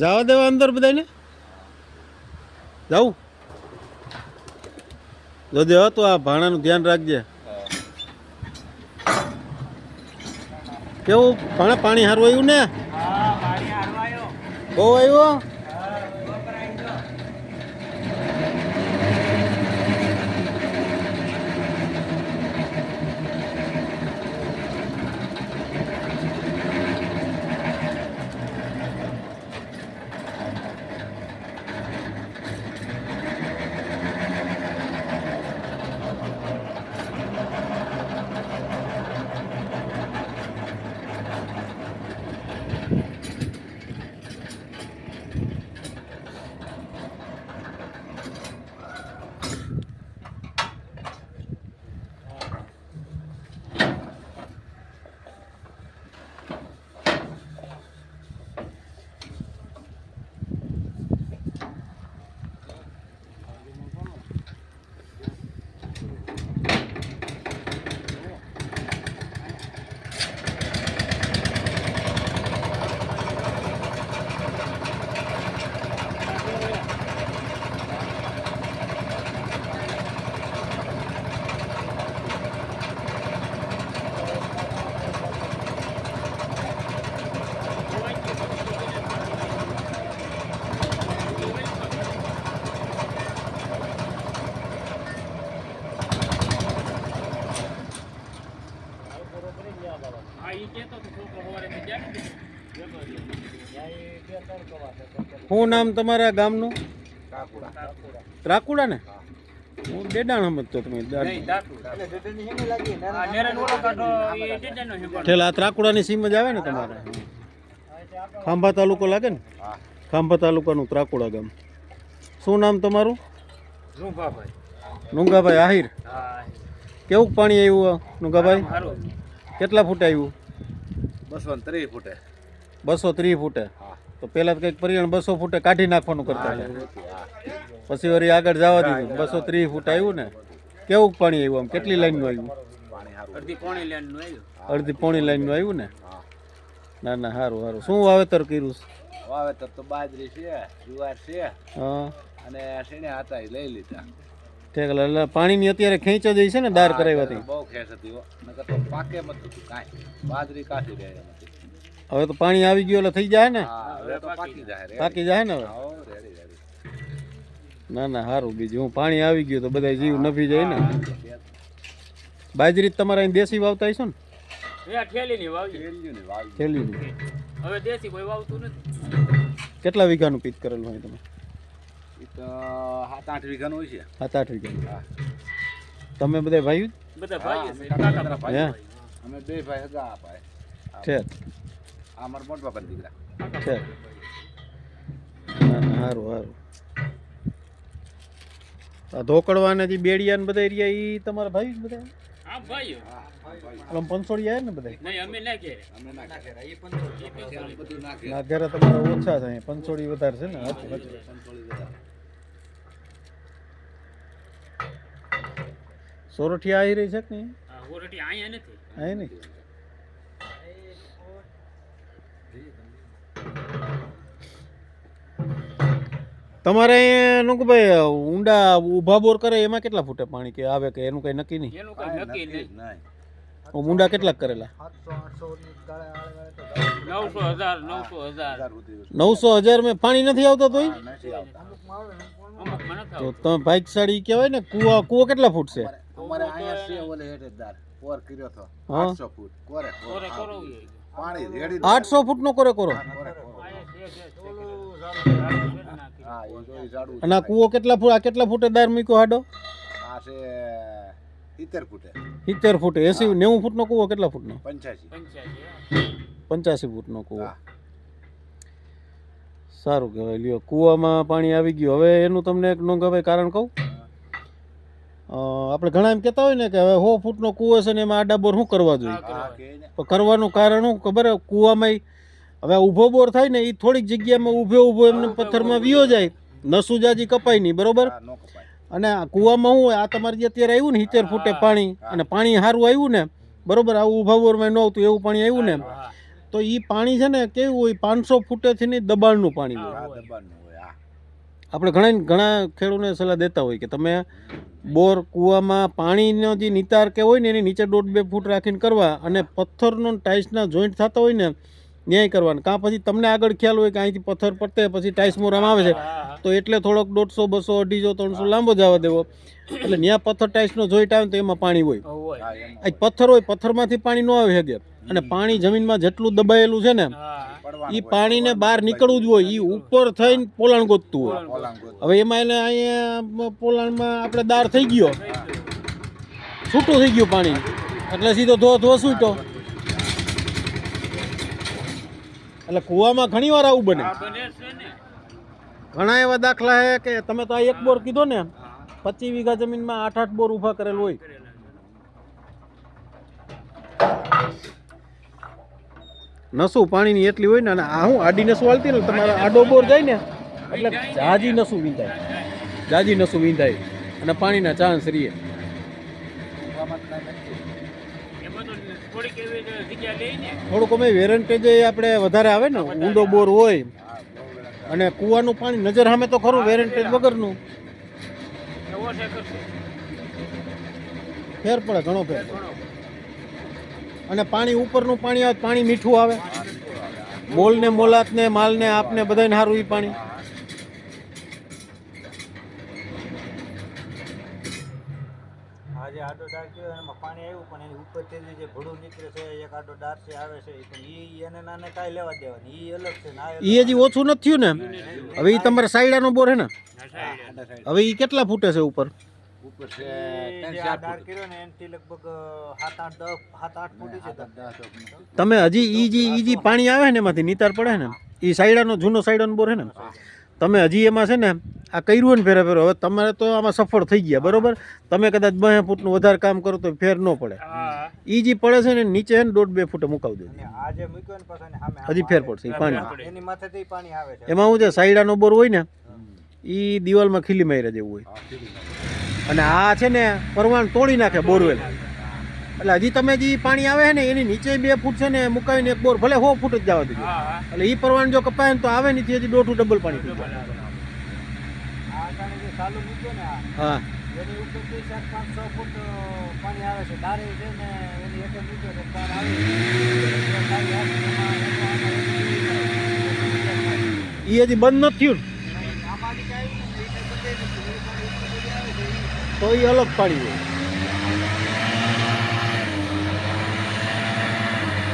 જવા દેવા અંદર બધાને જાવું જોજે હો તો આ ભાણાનું ધ્યાન રાખજે. કેવું? ભાણા પાણી સારું આવ્યું ને બહુ આવ્યું? શું નામ તમારા ગામનું? ત્રાકુડા ને? હું ડેડાણ સમજતો તમે ઠેલા આ ત્રાકુડાની સીમ જ આવે ને તમારે? ખાંભા તાલુકો લાગે ને? ખાંભા તાલુકાનું ત્રાકુડા ગામ. શું નામ તમારું? નુંગાભાઈ આહિર. કેવું પાણી આવ્યું નુંગાભાઈ કેટલા ફૂટ આવ્યું? બસો ત્રીસ ફૂટે. બસો ત્રીસ ફૂટે તો પેલા કંઈક પરિણામ બસો ફૂટે કાઢી નાખવાનું કરતા પછી વળી આગળ જવા દીધું. બસો ત્રીસ ફૂટ આવ્યું ને કેવું પાણી આવ્યું આમ? કેટલી લાઈનનું આવ્યું? અડધી પોણી લેનનું આવ્યું અડધી પોણી લાઈનનું આવ્યું ને? ના ના સારું સારું શું વાવેતર કર્યું વાવેતર તો બાજરી છે જુવાર છે હા. અને શેણે હતા લઈ લીધા. ઠીક એટલે પાણીની અત્યારે ખેંચ જ છે ને દાર કરાવવાથી બહુ ખેંચ હતી નકર તો પાકે મત હતું કાંઈ. બાજરી કાઢી રહે હવે તો પાણી આવી ગયું એટલે થઈ જાય ને? હવે તો પાકી જાય પાકી જાય ને હવે? ના ના સારું બીજું હું પાણી આવી ગયું તો બધા જીવ નફી જાય ને? બાજરી જ તમારા અહીં દેશી વાવતા હશો ને? એ ઠેલી ની વાવી. ખેલ્યું ને વાવી. થેલીની હવે દેશી કોઈ વાવતું નથી. કેટલા વીઘાનું પીત કરેલું હોય તમે સાત આઠ વીઘાનું હોય છે. સાત આઠ વીઘાનું. હા તમે બધા ભાઈ? બધા ભાઈ. હે અમે બે ભાઈ હગા ભાઈ છે આ મારા મોટા બાપાના દીકરા. ના સારું સારું આ ધોકડવાના જે બેડિયા ને બધા રહ્યા એ તમારા ભાઈ જ બધા? હા ભાઈઓ આમ પંચોડી આવે ને બધા? નહીં અમે ના ઘેરે. અમે ના ખેર બધું ના ખેર ના ઘરે તમારા ઓછા છે અહીંયા પંચોડી વધારે છે ને? હાચું. સંતોળી બધા. સોરઠિયા આવી રહી છે કે નહીં? હા, અહીંયા નથી. અહીં નહીં? તમારે અહીંયા નુકભાઈ ઊંડા ઊભા બોર કરે એમાં કેટલા ફૂટે પાણી કે આવે કે એનું કઈ નક્કી નહીં? એનું કઈ નક્કી નહીં. ઊંડા કેટલાક કરેલા? નવસો હજાર મેં પાણી નથી આવતો તોય? નથી આવતા. તો તમે ભાગશાળી કહેવાય ને કુવા કુવો કેટલા ફૂટ છે? આઠસો અહીંયા છે ઓલે હેઠેદાર પોર કર્યો તો. હા. 800 ફૂટ. નો કોરે. કોરે અને આ કુવો કેટલા ફૂટ આ કેટલા ફૂટે દાર મૂક્યો હાડો? આ છે 70 ફૂટે. સિત્તેર ફૂટે એસી નેવું ફૂટનો કુવો કેટલા ફૂટનો? 85 પંચ્યાસી પંચ્યાસી ફૂટનો કુવો. સારું કહેવાય. લ્યો કૂવામાં પાણી આવી ગયું. હવે એનું તમને એક નોંધાભાઈ કારણ કહું. આપણે ઘણા એમ કહેતા હોય ને કે હવે સો ફૂટનો કૂવો છે ને એમાં આડા બોર શું કરવા જોઈએ? હા કે ને. તો કરવાનું કારણ શું? ખબર? હે? કૂવામાં હવે ઊભો બોર થાય ને એ થોડીક જગ્યામાં ઊભે ઊભો એમને પથ્થરમાં વિયો જાય. નસું જાજી કપાય નહીં બરોબર? હા નો કપાય. અને આ કૂવામાં શું આ તમારે જે અત્યારે આવ્યું ને સિત્તેર ફૂટે પાણી અને પાણી સારું આવ્યું ને બરોબર આવું ઊભા બોરમાં ન આવતું એવું પાણી આવ્યું ને તો એ પાણી છે ને કેવું હોય પાંચસો ફૂટેથી નહીં દબાણનું પાણી હોય. આપણે ઘણા ઘણા ખેડૂતોને સલાહ દેતા હોય કે તમે બોર કૂવામાં પાણીનો જે નિતાર કે હોય ને એની નીચે દોઢ બે ફૂટ રાખીને કરવા અને પથ્થરનો ટાઇલ્સના જોઈન્ટ થતા હોય ને ન્યાય કરવાનું. કાં પછી તમને આગળ ખ્યાલ હોય કે અહીંથી પથ્થર પડતે પછી ટાઇલ્સ મોરામાં આવે છે તો એટલે થોડોક દોઢસો બસો અઢીસો ત્રણસો લાંબો જવા દેવો. એટલે ત્યાં પથ્થર ટાઇલ્સનો જોઈટ આવે ને તો એમાં પાણી હોય. અહીં આ પથ્થર હોય પથ્થરમાંથી પાણી ન આવી શકે અને પાણી જમીનમાં જેટલું દબાયેલું છે ને એ પાણીને બહાર નીકળવું જ હોય એ ઉપર થઈને પોલાણ ગોતતું હોય. હવે એમાં એને અહીંયા પોલાણમાં આપણે દાર થઈ ગયો. છૂટું થઈ ગયું પાણી. એટલે સીધો ધો ધો છૂટો એટલે કૂવામાં ઘણી વાર આવું બને. ઘણા એવા દાખલા છે કે તમે તો આ એક બોર કીધો ને પચીસ વીઘા જમીનમાં આઠ આઠ બોર ઊભા કરેલ હોય. નસું પાણીની એટલી હોય ને અને આ હું આડી નસું હાલતી ને તમારે આડો બોર જાય ને. એટલે જાજી નસું વીંધાય જાજી નસું વીંધાય અને પાણીના ચાન્સ રહીએ કૂવામાં તો કાંઈ નથી. એમાં તો થોડીક અમે વેરંટેજ આપણે વધારે આવે ને ઊંડો બોર હોય. અને કૂવાનું પાણી નજર સામે તો ખરું વેરંટેજ વગરનું. ફેર પડે ઘણો ફેર અને પાણી ઉપરનું પાણી આવે પાણી મીઠું આવે. મોલ ને મોલાત ને માલ ને આપને બધાને સારું એ પાણી. આડો ડાર કયો એમાં પાણી આવ્યું પણ એની ઉપરથી જે ભડું નીકળે છે એક આડો ડાર છે આવે છે પણ ઈ એને નાને કાંઈ લેવા દેવાની ઈ અલગ છે ને આ એ હજી ઓછું નથી થયું ને? હવે એ તમારા સાયડાનો બોર હે ને? હવે એ કેટલા ફૂટે છે ઉપર? છે ઈ. કર્યો ને એનાથી લગભગ ફૂટી છે. તમે હજી ઈ જે ઈ જે પાણી આવે ને એમાંથી નિતાર પડે ને એ સાયડાનો જૂનો સાયડાનો બોર હે ને? તમે હજી એમાં છે ને આ કર્યું હોય ને ફેરા ફેરો હવે તમારે તો આમાં સફળ થઈ ગયા બરોબર? તમે કદાચ બે ફૂટનું વધારે કામ કરો તો ફેર ન પડે. એ જે પડે છે ને નીચે છે ને દોઢ બે ફૂટે મુકાવી દેજો અને આ જે મૂક્યો ને પાછો એની સામે હજી ફેર પડશે પાણી એની માથેથી પાણી આવે છે. એમાં શું છે સાયડાનો બોર હોય ને એ દિવાલમાં ખીલી માર્યા જેવું હોય. અને આ છે ને પરવાન તોડી નાખે બોરવેલ. એટલે હજી તમે જે પાણી આવે ને એની નીચે બે ફૂટ છે ને મુકાવીને એક બોર ભલે સો ફૂટ જ જવા દેજો. હા હા. એટલે એ પરવાન જો કપાય ને તો આવે નથી હજી દોઢું ડબલ પાણી હા. એ હજી બંધ નથી થયું. તો એ અલગ પાણી હોય.